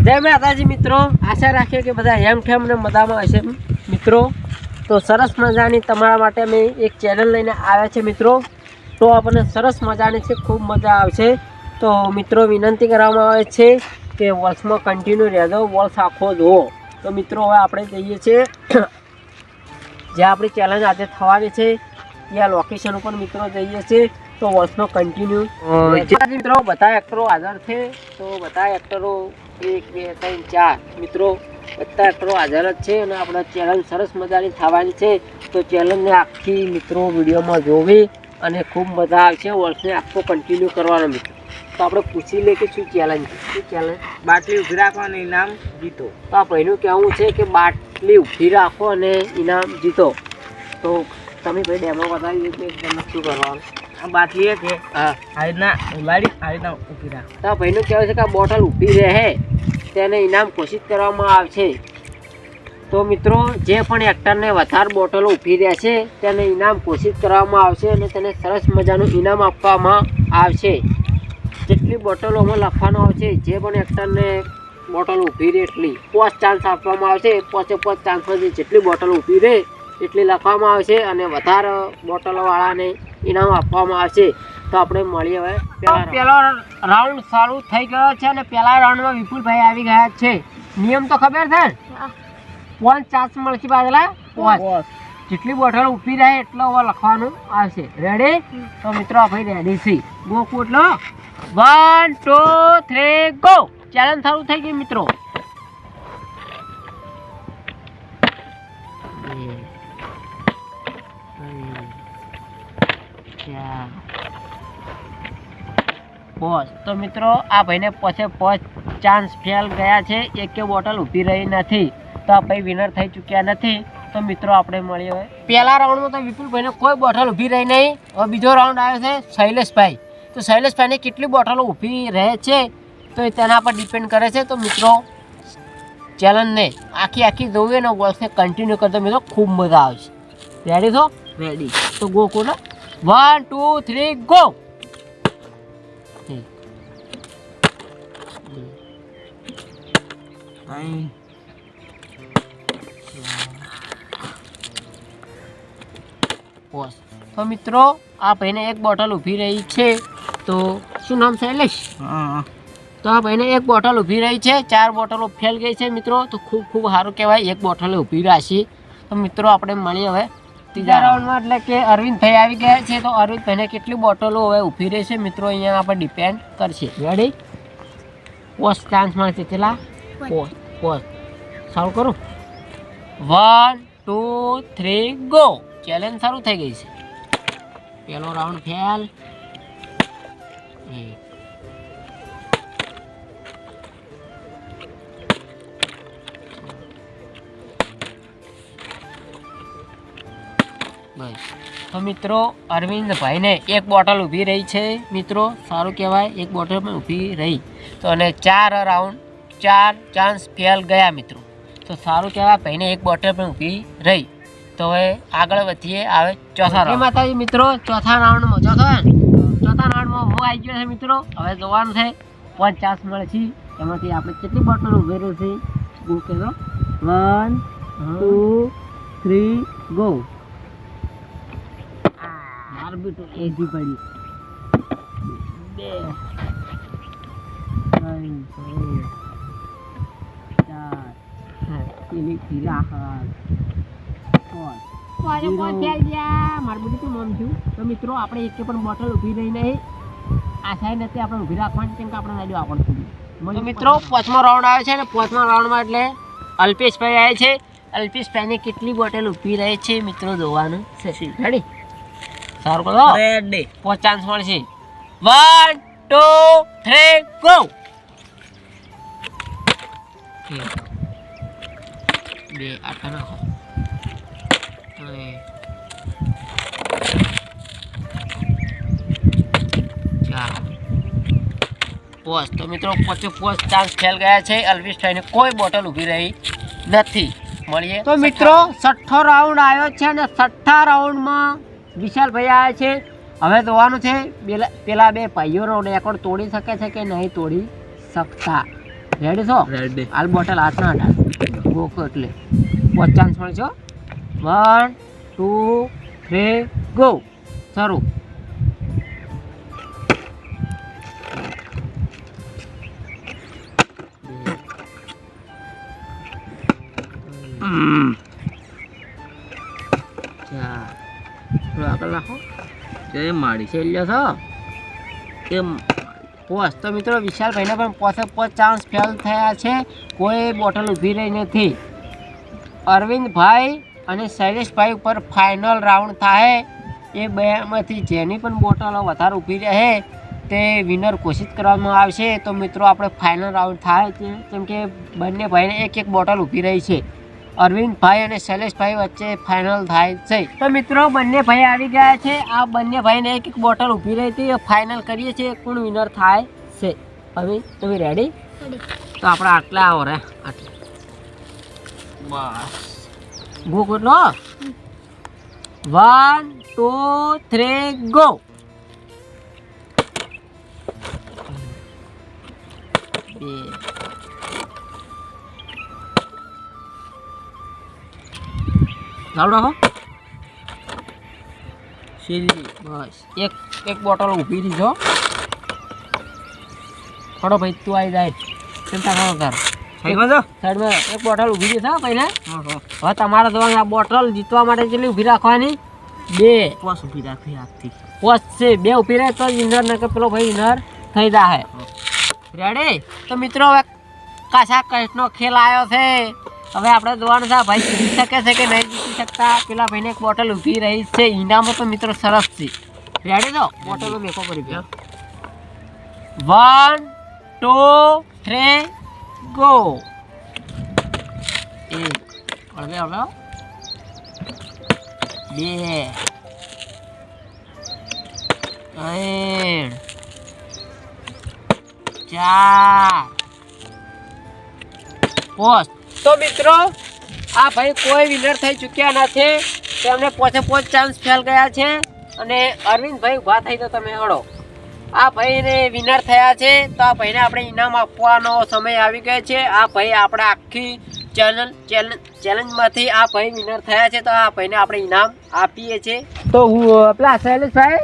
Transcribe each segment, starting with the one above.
જય માતાજી મિત્રો. આશા રાખીએ કે બધા હેમ ઠેમ ને મજામાં હશે. મિત્રો તો સરસ મજાની તમારા માટે અમે એક ચેનલ લઈને આવ્યા છે મિત્રો. તો આપણને સરસ મજાની છે ખૂબ મજા આવશે. તો મિત્રો વિનંતી કરવામાં આવે છે કે વોલ્સમાં કન્ટિન્યુ રહેજો વોલ્સ આખો જુઓ. તો મિત્રો હવે આપણે જઈએ છીએ. જે આપણી ચેલેન્જ આજે થવાની છે ત્યાં લોકેશન ઉપર મિત્રો જઈએ છીએ. તો વર્ષનો કન્ટિન્યુ મિત્રો બધા એક્ટરો હાજર છે. તો બધા એક્ટરો એક બે ત્રણ ચાર. મિત્રો બધા એક્ટરો હાજર જ છે અને આપણે ચેલેન્જ સરસ મજાની થવાની છે. તો ચેલેન્જને આખી મિત્રો વિડીયોમાં જોવી અને ખૂબ મજા આવશે. વર્ષને આખો કન્ટિન્યુ કરવાનો મિત્રો. તો આપણે પૂછી લે કે શું ચેલેન્જ છે? શું ચેલેન્જ બાટલી ઊભી રાખવાનું ઇનામ જીતો. તો આ ભાઈનું કહેવું છે કે બાટલી ઊભી રાખો અને ઇનામ જીતો. તો તમે ભાઈ ડેમો બતાવી દો કે તમે શું કરવાનું? બાટલી હા. આ રીતના ઉલાડી આ રીતના ઊભી રાખ. તો ભાઈનું કહેવું છે કે આ બોટલ ઊભી રહે તેને ઇનામ ઘોષિત કરવામાં આવશે. તો મિત્રો જે પણ એક્ટરને વધારે બોટલો ઊભી રહેશે તેને ઇનામ ઘોષિત કરવામાં આવશે અને તેને સરસ મજાનું ઇનામ આપવામાં આવશે. જેટલી બોટલોમાં લખવાનું આવશે જે પણ એક્ટરને બોટલ ઊભી રહે એટલી. પાંચ ચાન્સ આપવામાં આવશે પાંચે પાંચ ચાન્સમાંથી જેટલી બોટલ ઊભી રહે એટલી લખવામાં આવશે અને વધારે બોટલોવાળાને ઇનામ આપવામાં આવશે. તો આપણે મળીએ હવે પહેલો રાઉન્ડ ચાલુ થઈ ગયો છે અને પહેલા રાઉન્ડમાં વિપુલભાઈ આવી ગયા છે. નિયમ તો ખબર છે ને? પાંચ ચાન્સ મળશે પાછલા પાંચ જેટલી બોટલ ઊભી રહે એટલો હવે લખવાનું આવશે. રેડી તો મિત્રો આપણે રેડી છીએ. Go કુટલો one two three go challenge સારું થઈ ગઈ મિત્રો. પોસ તો મિત્રો આ ભાઈને પછી પોચ ચાન્સ ફેલ ગયા છે. એક બોટલ ઊભી રહી નથી. તો આ ભાઈ વિનર થઈ ચૂક્યા નથી. તો મિત્રો આપણે મળીએ હવે. પહેલા રાઉન્ડમાં તો વિપુલભાઈને કોઈ બોટલ ઊભી રહી નહીં. હવે બીજો રાઉન્ડ આવ્યો છે શૈલેષભાઈ. તો શૈલેષભાઈને કેટલી બોટલો ઊભી રહે છે? તો એ તેના પર ડિપેન્ડ કરે છે. તો મિત્રો ચેલેન્જને આખી આખી જોઈએ ને વર્ષને કન્ટિન્યુ કરતો મિત્રો ખૂબ મજા આવશે. રેડી છો? રેડી તો Gokul one two three go અહીં તો મિત્રો આ ભાઈને એક બોટલ ઊભી રહી છે તો શું નામ છે શૈલેષ હા. તો આ ભાઈને એક બોટલ ઊભી રહી છે ચાર બોટલો ફેલ ગઈ છે મિત્રો તો ખૂબ ખૂબ સારું કહેવાય એક બોટલ ઊભી રાખી તો મિત્રો આપણે મળીએ હવે. ત્રીજા રાઉન્ડમાં એટલે કે અરવિંદભાઈ આવી ગયા છે તો અરવિંદભાઈને કેટલી બોટલો હવે ઊભી રહેશે? મિત્રો અહીંયા આપણે ડિપેન્ડ કરશે. રેડી પોસ્ટ ચાન્સ મળશે કેટલા પોસ્ટ પોસ્ટ સારું કરું. One two three go challenge શરૂ થઈ ગઈ છે. પહેલો રાઉન્ડ ફેલ એક તો મિત્રો અરવિંદભાઈને એક બોટલ ઊભી રહી છે. મિત્રો સારું કહેવાય એક બોટલ પણ ઊભી રહી. તો અને ચાર રાઉન્ડ ચાર ચાન્સ ફેલ ગયા મિત્રો. તો સારું કહેવાય ભાઈને એક બોટલ પણ ઊભી રહી. તો હવે આગળ વધીએ આવે ચોથા રાઉન્ડ માતાજી મિત્રો ચોથા રાઉન્ડમાં ચોથા ચોથા રાઉન્ડમાં હું આવી ગયો છે મિત્રો. હવે જોવાનું છે પાંચ ચાન્સ મળે છે. એમાંથી આપણે કેટલી બોટલ ઊભી રહી છે? ગો કહેજો વન ટુ થ્રી ગો માર બેટું એજી પડી. બે ત્રણ ચાર પેલી પીલા તો મિત્રો આપણે એક પણ બોટલ ઊભી રહી નહીં. આશા નથી આપણે ઊભી રાખવાની કેમ કે આપણે નાડ્યું આવડતું મિત્રો પાંચમો રાઉન્ડ આવે છે અને પાંચમા રાઉન્ડમાં એટલે અલ્પેશભાઈ આવે છે. અલ્પેશભાઈને કેટલી બોટલ ઊભી રહે છે મિત્રો જોવાનું. છે. રેડી સારું કરો. રેડી પાંચ ચાન્સ મળશે વન ટુ થ્રી ગો બે આટા નાખો. પોસ તો મિત્રો પછી પોસ્ટ ચાન્સ ફેલ ગયા છે. અલ્વિસ થઈને કોઈ બોટલ ઊભી રહી નથી. મળીએ તો મિત્રો છઠ્ઠો રાઉન્ડ આવ્યો છે અને છઠ્ઠા રાઉન્ડમાં વિશાલભાઈ આવ્યા છે. હવે જોવાનું છે પેલા બે ભાઈઓનો રેકોર્ડ તોડી શકે છે કે નહીં તોડી શકતા. રેડી છો? રેડી હાલ બોટલ હાથના હતા ગોકો એટલે. પચાસ પણ છો? One two three go. શરૂ. ચાર નાખો જય છેલ્લો છો કેમ પોસ. તો મિત્રો, વિશાલભાઈને પણ પોસે પોચ ચાન્સ ફેલ થયા છે. કોઈ બોટલ ઊભી રહી નથી. અરવિંદભાઈ અને શૈલેષભાઈ ઉપર ફાઇનલ રાઉન્ડ થાય. એ બેમાંથી જેની પણ બોટલો વધારે ઊભી રહે, તે વિનર ઘોષિત કરવામાં આવશે. તો મિત્રો, આપણે ફાઇનલ રાઉન્ડ થાય છે. કેમ કે બંને ભાઈને એક એક બોટલ ઊભી રહી છે. અરવિંદભાઈ અને શૈલેષભાઈ વચ્ચે ફાઇનલ થાય છે. તો મિત્રો બંને ભાઈ આવી ગયા છે. આ બંને ભાઈને એક એક બોટલ ઊભી રહી હતી. ફાઇનલ કરીએ છીએ. કોણ વિનર થાય છે? હવે તમે રેડી તો આપણે આટલા આવો રે આટલા. બસ. ગો કેટલો વન ટુ થ્રી ગો બે. ચાલુ રાખો સીધી બસ. એક એક બોટલ ઊભી દીધો ખડો ભાઈ તું આવી જાય. ચિંતા કરો. તાર સાઈડમાં એક બોટલ ઊભી દીધો પહેલા. હવે તમારે તો આ બોટલ જીતવા માટે કેટલી ઊભી રાખવાની? બે. પોસ ઊભી રાખી આજથી પોસ છે બે ઊભી રહે તો ઇનર ને કે પેલો ભાઈ ઇનર થઈ જાય રેડી તો મિત્રો હવે કાશા કૃષ્ણનો ખેલ આવ્યો છે. હવે આપણે જોવાનું છે આ ભાઈ જીતી શકે છે કે નહીં જીતી શકતા? પેલા ભાઈને એક બોટલ ઊભી રહી છે. ઇનામો તો મિત્રો સરસ છે. રેડી તો બોટલો મેકો કરી દો વન ટુ થ્રી ગો એક. હળવે હળવે હો. બે. ત્રણ. ચાર. પાંચ તો મિત્રો આ ભાઈ કોઈ વિનર થઈ ચૂક્યા નથી. તેમને પોચે પોચ ચાન્સ ફેલ ગયા છે. અને અરવિંદભાઈ ઊભા થઈ તો તમે હળો આ ભાઈને વિનર થયા છે. તો આ ભાઈને આપણે ઇનામ આપવાનો સમય આવી ગયો છે. આ ભાઈ આપણે આખી ચેનલ ચેલેન્જ ચેલેન્જમાંથી આ ભાઈ વિનર થયા છે. તો આ ભાઈને આપણે ઇનામ આપીએ છીએ. તો હું પેલા શૈલેષભાઈ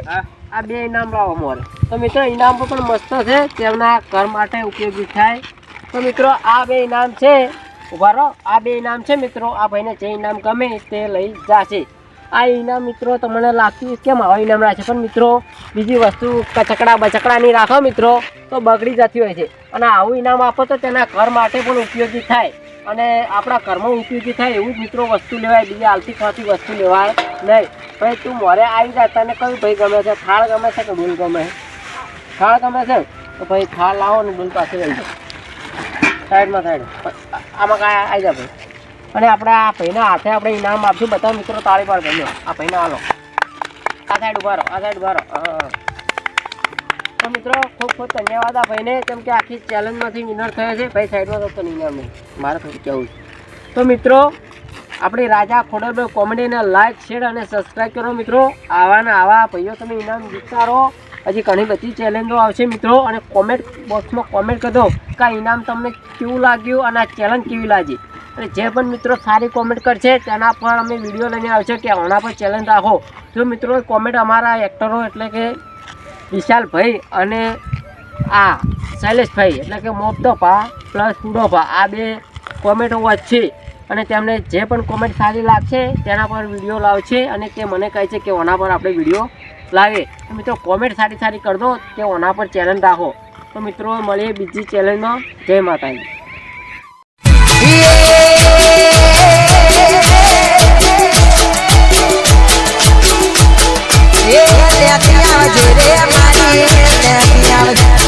આ બે ઇનામ લાવો મોરે. તો મિત્રો ઇનામ પણ મસ્ત છે. તેમના ઘર માટે ઉપયોગી થાય. તો મિત્રો આ બે ઇનામ છે. ઊભા રહો. આ બે ઇનામ છે મિત્રો. આ ભાઈને જે ઇનામ ગમે તે લઈ જશે. આ ઇનામ મિત્રો તમને લાગતું કેમ આવા ઇનામ રાખે પણ મિત્રો, બીજી વસ્તુ કચકડા બચકડા નહીં રાખો મિત્રો. તો બગડી જતી હોય છે. અને આવું ઇનામ આપો તો તેના ઘર માટે પણ ઉપયોગી થાય. અને આપણા ઘરમાં ઉપયોગી થાય એવું મિત્રો વસ્તુ લેવાય. બીજી આલતી ખાતી વસ્તુ લેવાય નહીં. ભાઈ, તું મોરે આવી જાય તને કયું ભાઈ ગમે છે? થાળ ગમે છે કે ભૂલ ગમે થાળ ગમે છે? તો ભાઈ, થાળ લાવો ને ભૂલ પાસે લઈ જાઓ સાઈડમાં, સાઈડ. આમાં કાંઈ આવી જાય ભાઈ. અને આપણે આ ભાઈના હાથે આપણે ઇનામ આપશું. બધા મિત્રો તાળી પાડ ગમે આ ભાઈને હાલો. આ સાઈડ ઊભા રહો, આ સાઈડ ઊભા રહો. તો મિત્રો, ખૂબ ખૂબ ધન્યવાદ આ ભાઈને, કેમ કે આખી ચેલેન્જમાંથી વિનર થયો છે. ભાઈ સાઈડમાં તો ઇનામ નહીં મારે થોડું કહેવું છે. તો મિત્રો, આપણી રાજા ખોડલભાઈ કોમેડીને લાઈક શેર અને સબસ્ક્રાઈબ કરો મિત્રો. આવાના આવા ભાઈઓ તમે ઇનામ જીતતા રહો. હજી ઘણી બધી ચેલેન્જો આવશે મિત્રો. અને કોમેન્ટ બોક્સમાં કોમેન્ટ કરી કે ઇનામ તમને કેવું લાગ્યું અને આ ચેલેન્જ કેવી લાગી. અને જે પણ મિત્રો સારી કોમેન્ટ કરશે, તેના પર અમે વીડિયો લઈને આવશે કે આના પર ચેલેન્જ રાખો. જો મિત્રો કોમેન્ટ અમારા એક્ટરો એટલે કે વિશાલભાઈ અને આ શૈલેષભાઈ એટલે કે મોપદોપા પ્લસ ફૂડોપા આ બે કોમેન્ટો વચ્ચે અને તેમને જે પણ કોમેન્ટ સારી લાગશે, તેના પર વીડિયો લાવશે અને તે મને કહે છે કે ઓના પર આપણે વીડિયો લાવે તો મિત્રો કોમેન્ટ સારી સારી કરી દો કે ઓના પર ચેલેન્જ રાખો તો મિત્રો મળીએ બીજી ચેલેન્જમાં જય માતાજી Yeah, yeah, yeah, yeah, yeah, yeah, yeah, yeah, yeah,